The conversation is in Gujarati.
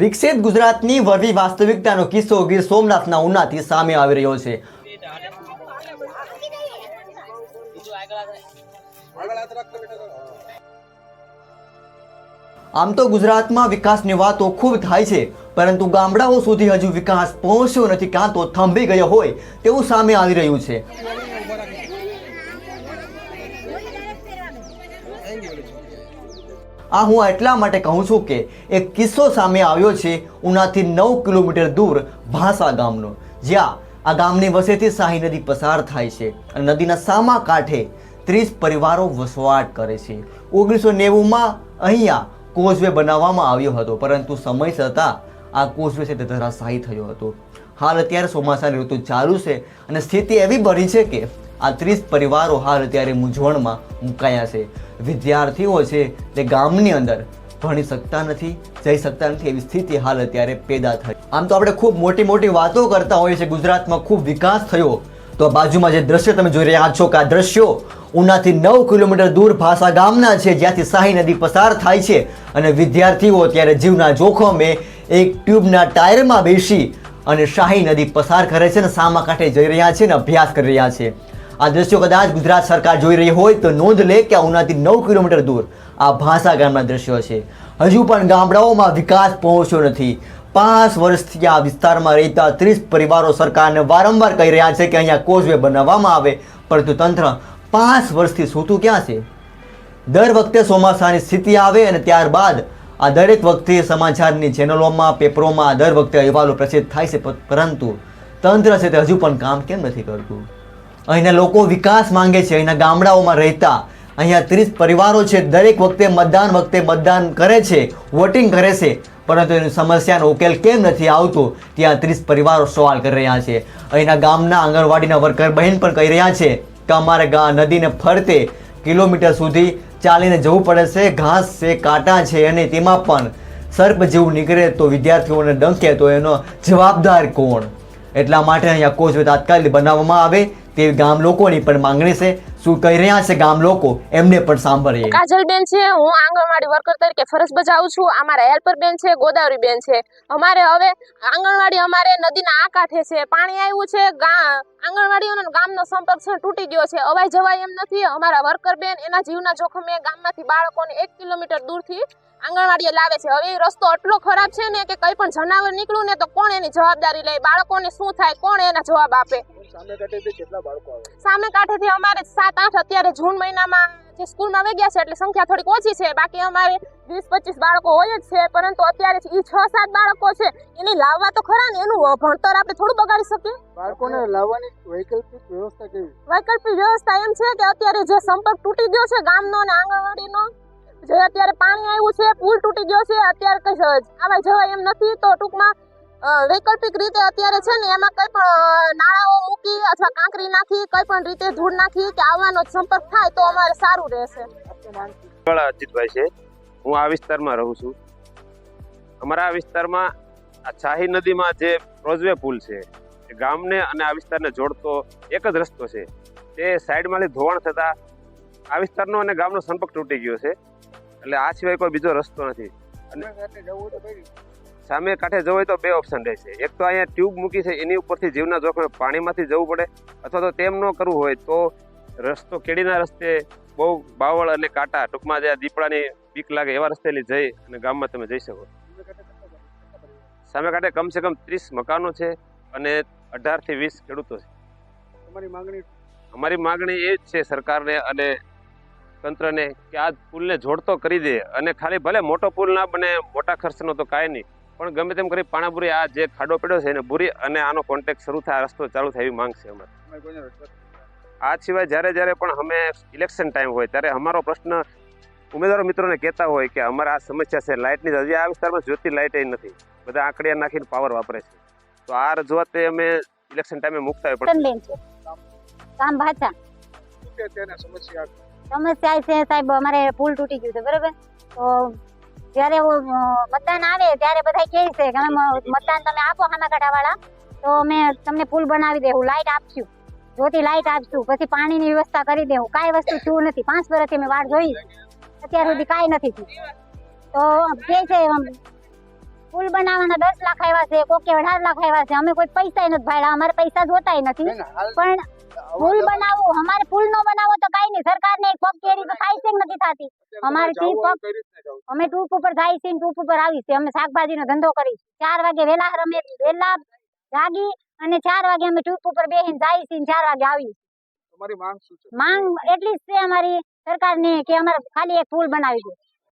વિકસિત ગુજરાતની વરવી વાસ્તવિકતાનો કિસ્સો ગીર સોમનાથના ઉનાથી સામે આવી રહ્યો છે. આમ તો ગુજરાતમાં વિકાસની વાતો ખૂબ થાય છે, પરંતુ ગામડાઓ સુધી હજુ વિકાસ પહોંચ્યો નથી, કાં તો થંભી ગયો હોય તેવું સામે આવી રહ્યું છે. આ હું એટલા માટે કહું છું કે એક કિસ્સો સામે આવ્યો છે ઉનાથી નવ કિલોમીટર દૂર ભાસા ગામનો, જ્યાં આ ગામની વસેથી શાહી નદી પસાર થાય છે અને નદીના સામા કાંઠે ત્રીસ પરિવારો વસવાટ કરે છે. ઓગણીસો નેવુંમાં અહીંયા કોઝવે બનાવવામાં આવ્યો હતો, પરંતુ સમય છતાં આ કોઝવે છે તે ધરાશાયી થયો હતો. હાલ અત્યારે ચોમાસાની ઋતુ ચાલુ છે અને સ્થિતિ એવી બની છે કે આ ત્રીસ પરિવારો હાલ અત્યારે મૂંઝવણમાં મુકાયા છે. વિદ્યાર્થીઓ છે તે ગામની અંદર ભણી શકતા નથી, જઈ શકતા નથી, એવી સ્થિતિ હાલ અત્યારે પેદા થઈ. આમ તો આપણે ખૂબ મોટી મોટી વાતો કરતા હોઈએ છીએ, ગુજરાતમાં ખૂબ વિકાસ થયો. તો બાજુમાં જે દ્રશ્ય તમે જોઈ રહ્યા છો કે આ દ્રશ્યો ઉનાથી નવ કિલોમીટર દૂર ભાષા ગામના છે, જ્યાંથી શાહી નદી પસાર થાય છે અને વિદ્યાર્થીઓ ત્યારે જીવના જોખમે એક ટ્યુબના ટાયરમાં બેસી અને શાહી નદી પસાર કરે છે અને સામા કાંઠે જઈ રહ્યા છે અને અભ્યાસ કરી રહ્યા છે. આ દ્રશ્યો કદાચ ગુજરાત સરકાર જોઈ રહી હોય તો નોંધ લે કે ઉનાથી નવ કિલોમીટર દૂર આ ભાષા ગામના દ્રશ્યો છે. હજુ પણ ગામડાઓમાં વિકાસ પહોંચ્યો નથી. પાંચ વર્ષથી આ વિસ્તારમાં રહેતા ત્રીસ પરિવારો સરકારને વારંવાર કહી રહ્યા છે કે અહીંયા કોઝવે બનાવવામાં આવે, પરંતુ તંત્ર પાંચ વર્ષથી સૂતું ક્યાં છે? દર વખતે ચોમાસાની સ્થિતિ આવે અને ત્યારબાદ આ દરેક વખતે સમાચારની ચેનલોમાં, પેપરોમાં દર વખતે અહેવાલો પ્રસિદ્ધ થાય છે પરંતુ તંત્ર છે તે હજુ પણ કામ કેમ નથી કરતું? અહીંના લોકો વિકાસ માંગે છે, અહીંના ગામડાઓમાં રહેતા. અહીંયા ત્રીસ પરિવારો છે, દરેક વખતે મતદાન વખતે મતદાન કરે છે, વોટિંગ કરે છે. પરંતુ એની સમસ્યાનો ઉકેલ કેમ નથી આવતો? ત્યાં ત્રીસ પરિવારો સવાલ કરી રહ્યા છે. અહીંના ગામના આંગણવાડીના વર્કર બહેન પણ કહી રહ્યા છે કે અમારે ગા નદીને ફરતે કિલોમીટર સુધી ચાલીને જવું પડે છે, ઘાસ છે, કાંટા છે અને તેમાં પણ સર્પ જેવું નીકળે તો વિદ્યાર્થીઓને ડંકે તો એનો જવાબદાર કોણ? એટલા માટે અહીંયા કોચ તાત્કાલિક બનાવવામાં આવે. તેવી ગામ લોકોની પણ માંગણી છે. શું કહી રહ્યા છે ગામ લોકો એમને પણ સાંભળીએ. કાજલબેન છે હું આંગણવાડી વર્કર તરીકે ફરજ બજાવું છું. અમારા હેલ્પર બેન છે ગોદાવરી બેન છે. અમારે હવે આંગણવાડી અમારે નદીના આ કાંઠે છે. પાણી આવ્યું છે આંગણવાડીઓનો ગામનો સંપર્ક છે તૂટી ગયો છે. અવાય જવાય એમ નથી. અમારા વર્કર બેન એના જીવના જોખમે ગામમાંથી બાળકોને એક કિલોમીટર દૂરથી આંગણવાડીએ લાવે છે. હવે એ રસ્તો એટલો ખરાબ છે ને કે કંઈ પણ જનાવર નીકળ્યું ને તો કોણ એની જવાબદારી લે? બાળકોને શું થાય? કોણ એના જવાબ આપે? સામે કાંઠેથી કેટલા બાળકો આવે? સામે કાંઠેથી અમારે સાત આઠ અત્યારે જૂન મહિનામાં જે સ્કૂલમાં વેગ્યા ગયા છે એટલે સંખ્યા થોડીક ઓછી છે. બાકી અમારે વીસ પચીસ બાળકો હોય જ છે પરંતુ અત્યારે એ છ સાત બાળકો છે. એને લાવવા તો ખરા ને એનું ભણતર આપણે થોડું બગાડી શકીએ. બાળકોને લાવવાની વૈકલ્પિક વ્યવસ્થા કેવી? વૈકલ્પિક વ્યવસ્થા એમ છે કે અત્યારે જે સંપર્ક તૂટી ગયો છે ગામનો અને આંગણવાડીનો જે અત્યારે પાણી આવ્યું છે પુલ તૂટી ગયો છે અત્યારે કઈ આવા જવાય એમ નથી. તો ટૂંકમાં વૈકલ્પિક રીતે અત્યારે છે ને એમાં કંઈ પણ નાળાઓ મૂકી અથવા કાંકરી નાખી, કંઈ પણ રીતે ધૂળ નાખી કે આવવાનો સંપર્ક થાય તો અમારે સારું રહેશે. અજીતભાઈ છે. હું આ વિસ્તારમાં રહું છું. અમારા આ વિસ્તારમાં શાહી નદીમાં જે રોઝવે પુલ છે, એ ગામને અને આ વિસ્તારને જોડતો એક જ રસ્તો છે. તે સાઈડમાંથી ધોવાણ થતાં આ વિસ્તારનો અને ગામનો સંપર્ક તૂટી ગયો છે. એટલે આ સિવાય કોઈ બીજો રસ્તો નથી. સામે સામે કાંઠે જવું હોય તો બે ઓપ્શન રહેશે એક તો અહીંયા ટ્યુબ મૂકી છે એની ઉપરથી જીવના જોખમે પાણીમાંથી જવું પડે અથવા તો તેમ ન કરવું હોય તો રસ્તો કેડીના રસ્તે બહુ બાવળ અને કાંટા ટૂંકમાં જે આ દીપડાની બીક લાગે એવા રસ્તેથી જઈ અને ગામમાં તમે જઈ શકો? સામે કાંઠે કમસે કમ ત્રીસ મકાનો છે અને અઢારથી વીસ ખેડૂતો છે. અમારી માંગણી? અમારી માગણી એ જ છે સરકારને અને તંત્રને કે આ પુલને જોડતો કરી દે અને ખાલી ભલે મોટો પુલ ના બને મોટા ખર્ચનો તો કાંઈ નહીં. પણ ગમે તેમ કરી પાણાપુરી આ જે ખાડો પડ્યો છે એને ભૂરી અને આનો કોન્ટેક્ટ શરૂ થાય આ રસ્તો ચાલુ થાય એવી માંગ છે અમારી? આ સિવાય જ્યારે જ્યારે પણ અમે ઇલેક્શન ટાઈમ હોય ત્યારે અમારો પ્રશ્ન ઉમેદવારો મિત્રોને કહેતા હોય કે અમારે આ સમસ્યા છે લાઇટની હજી આ વિસ્તારમાં જ્યોતિ લાઇટ નથી. બધા આંકડિયા નાખીને પાવર વાપરે છે. તો આ રજૂઆત અમે ઇલેક્શન ટાઈમે મૂકતા હોય પણ કામ સમસ્યા? છે સાહેબ અમારે પુલ તૂટી ગયું છે બરાબર? તો જ્યારે મતદાન આવે ત્યારે બધા કહે છે કે અમે મતદાન તમે આપો સામે વાળા તો અમે તમને પુલ બનાવી દેવું લાઈટ આપશું જોતી લાઈટ આપશું પછી પાણીની વ્યવસ્થા કરી દેવું કાંઈ વસ્તુ થયું નથી. પાંચ વર્ષથી મેં વાટ જોઈ. અત્યાર સુધી કાંઈ નથી થયું. તો કહે છે પુલ બનાવવાના દસ લાખ આવ્યા છે કોકે અઢાર લાખ આવ્યા છે. અમે કોઈ પૈસા નથી ભાડા અમારે પૈસા જોતા નથી. પણ પુલ બનાવવું અમારે પુલ નો બનાવો તો કઈ નહીં. સરકારને એક પગ કેરી તો થાય છે નથી થતી? અમારે તમારે અમે ટૂપ ઉપર જાય છે ટૂંક ઉપર આવી છે અમે શાકભાજીનો ધંધો કરી ચાર વાગે વેલા અમે વેલા જાગી અને ચાર વાગે અમે ટૂંક ઉપર બેસીને જાય છે ચાર વાગે આવી તમારી માંગ શું છે? માંગ એટલી જ છે અમારી સરકારને કે અમારે ખાલી એક પુલ બનાવી દે.